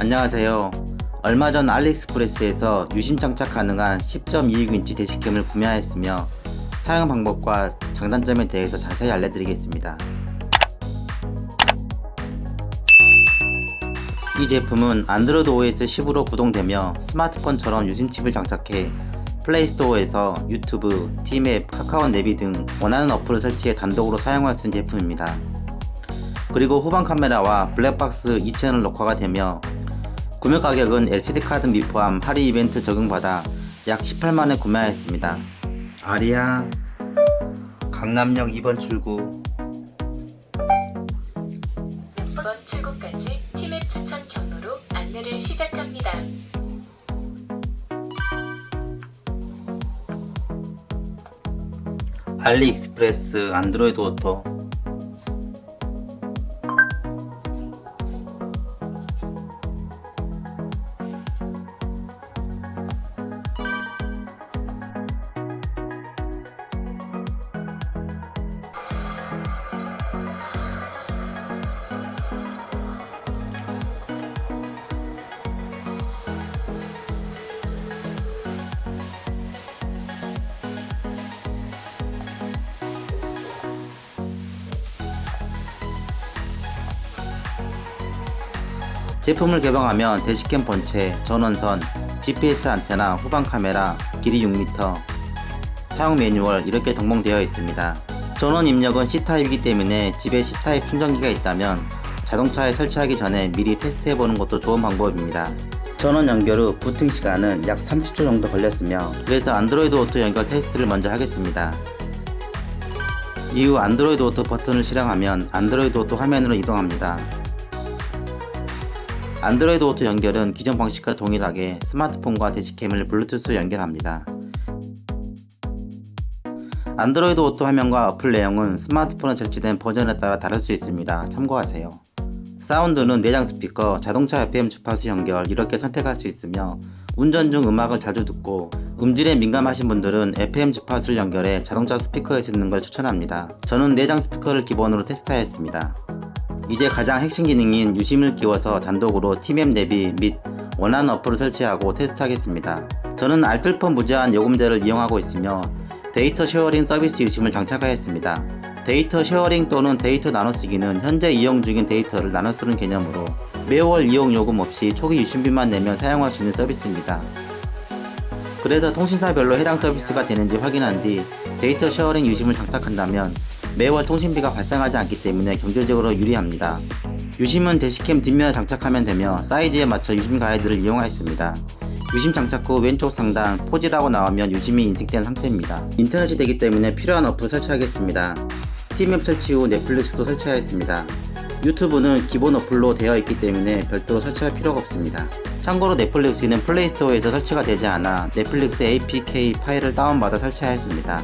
안녕하세요. 얼마 전 알리익스프레스에서 유심 장착 가능한 10.26인치 대시캠을 구매하였으며 사용 방법과 장단점에 대해서 자세히 알려드리겠습니다. 이 제품은 안드로이드 OS 10으로 구동되며 스마트폰처럼 유심칩을 장착해 플레이스토어에서 유튜브, 티맵, 카카오 내비 등 원하는 어플을 설치해 단독으로 사용할 수 있는 제품입니다. 그리고 후방 카메라와 블랙박스 2채널 녹화가 되며 구매 가격은 SD카드 미 포함 할인 이벤트 적용받아 약 18만원에 구매하였습니다. 아리야 강남역 2번 출구 이번 출구까지 티맵 추천 경로로 안내를 시작합니다. 알리익스프레스 안드로이드 오토 제품을 개방하면 대시캠 본체, 전원선, GPS 안테나, 후방 카메라, 길이 6m, 사용 매뉴얼 이렇게 동봉되어 있습니다. 전원 입력은 C타입이기 때문에 집에 C타입 충전기가 있다면 자동차에 설치하기 전에 미리 테스트해보는 것도 좋은 방법입니다. 전원 연결 후 부팅 시간은 약 30초 정도 걸렸으며 그래서 안드로이드 오토 연결 테스트를 먼저 하겠습니다. 이후 안드로이드 오토 버튼을 실행하면 안드로이드 오토 화면으로 이동합니다. 안드로이드 오토 연결은 기존 방식과 동일하게 스마트폰과 대시캠을 블루투스로 연결합니다. 안드로이드 오토 화면과 어플 내용은 스마트폰에 설치된 버전에 따라 다를 수 있습니다. 참고하세요. 사운드는 내장 스피커, 자동차 FM 주파수 연결 이렇게 선택할 수 있으며 운전 중 음악을 자주 듣고 음질에 민감하신 분들은 FM 주파수를 연결해 자동차 스피커에 듣는 걸 추천합니다. 저는 내장 스피커를 기본으로 테스트하였습니다. 이제 가장 핵심 기능인 유심을 끼워서 단독으로 티맵 내비 및 원하는 어플을 설치하고 테스트하겠습니다. 저는 알뜰폰 무제한 요금제를 이용하고 있으며 데이터 쉐어링 서비스 유심을 장착하였습니다. 데이터 쉐어링 또는 데이터 나눠쓰기는 현재 이용 중인 데이터를 나눠쓰는 개념으로 매월 이용 요금 없이 초기 유심비만 내면 사용할 수 있는 서비스입니다. 그래서 통신사별로 해당 서비스가 되는지 확인한 뒤 데이터 쉐어링 유심을 장착한다면 매월 통신비가 발생하지 않기 때문에 경제적으로 유리합니다. 유심은 대시캠 뒷면에 장착하면 되며 사이즈에 맞춰 유심 가이드를 이용하였습니다. 유심 장착 후 왼쪽 상단 포지라고 나오면 유심이 인식된 상태입니다. 인터넷이 되기 때문에 필요한 어플 설치하겠습니다. 티맵 설치 후 넷플릭스도 설치하였습니다. 유튜브는 기본 어플로 되어 있기 때문에 별도로 설치할 필요가 없습니다. 참고로 넷플릭스는 플레이스토어에서 설치가 되지 않아 넷플릭스 APK 파일을 다운받아 설치하였습니다.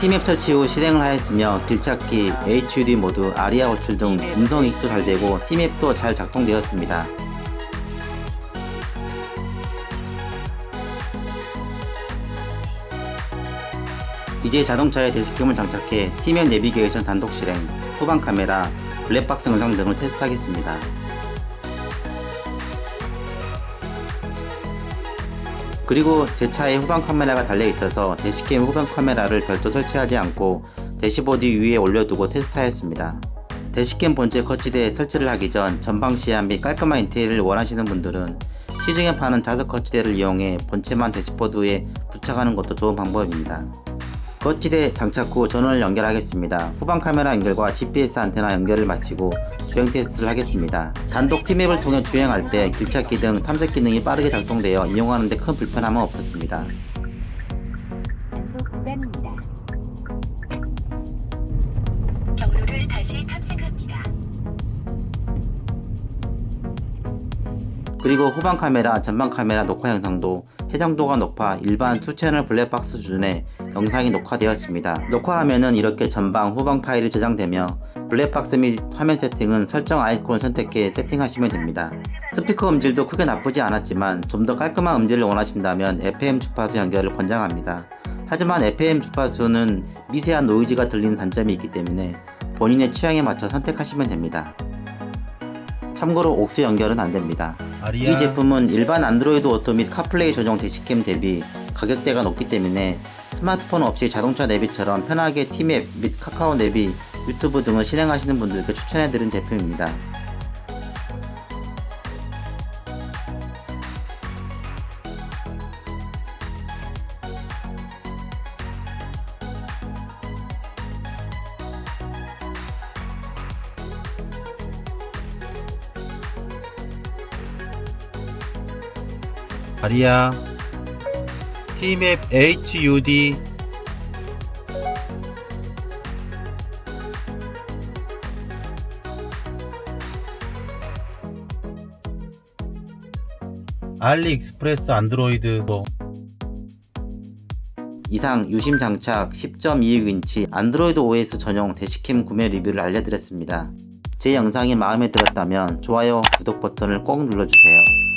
티맵 설치 후 실행을 하였으며 길찾기, HUD 모드, 아리아 호출 등 음성 인식도 잘 되고 티맵도 잘 작동되었습니다. 이제 자동차에 대시캠을 장착해 티맵 내비게이션 단독 실행, 후방 카메라, 블랙박스 영상 등을 테스트하겠습니다. 그리고 제 차에 후방 카메라가 달려 있어서 대시캠 후방 카메라를 별도 설치하지 않고 대시보드 위에 올려두고 테스트하였습니다. 대시캠 본체 거치대에 설치를 하기 전 전방 시야 및 깔끔한 인테리어를 원하시는 분들은 시중에 파는 자석 거치대를 이용해 본체만 대시보드에 부착하는 것도 좋은 방법입니다. 거치대 장착 후 전원을 연결하겠습니다. 후방 카메라 연결과 GPS 안테나 연결을 마치고 주행 테스트를 하겠습니다. 단독 티맵을 통해 주행할 때 길찾기 등 탐색 기능이 빠르게 작동되어 이용하는데 큰 불편함은 없었습니다. 그리고 후방 카메라, 전방 카메라 녹화 영상도 해상도가 높아 일반 2채널 블랙박스 수준의 영상이 녹화되었습니다. 녹화하면은 이렇게 전방, 후방 파일이 저장되며 블랙박스 및 화면 세팅은 설정 아이콘을 선택해 세팅하시면 됩니다. 스피커 음질도 크게 나쁘지 않았지만 좀 더 깔끔한 음질을 원하신다면 FM 주파수 연결을 권장합니다. 하지만 FM 주파수는 미세한 노이즈가 들리는 단점이 있기 때문에 본인의 취향에 맞춰 선택하시면 됩니다. 참고로 옥스 연결은 안됩니다. 아리야 이 제품은 일반 안드로이드 오토 및 카플레이 전용 대시캠 대비 가격대가 높기 때문에 스마트폰 없이 자동차 내비처럼 편하게 티맵 및 카카오 내비, 유튜브 등을 실행하시는 분들께 추천해드린 제품입니다. 아리야 T맵 HUD 알리익스프레스 안드로이드 뭐 이상 유심 장착 10.26인치 안드로이드 OS 전용 대시캠 구매 리뷰를 알려드렸습니다. 제 영상이 마음에 들었다면 좋아요, 구독 버튼을 꼭 눌러주세요.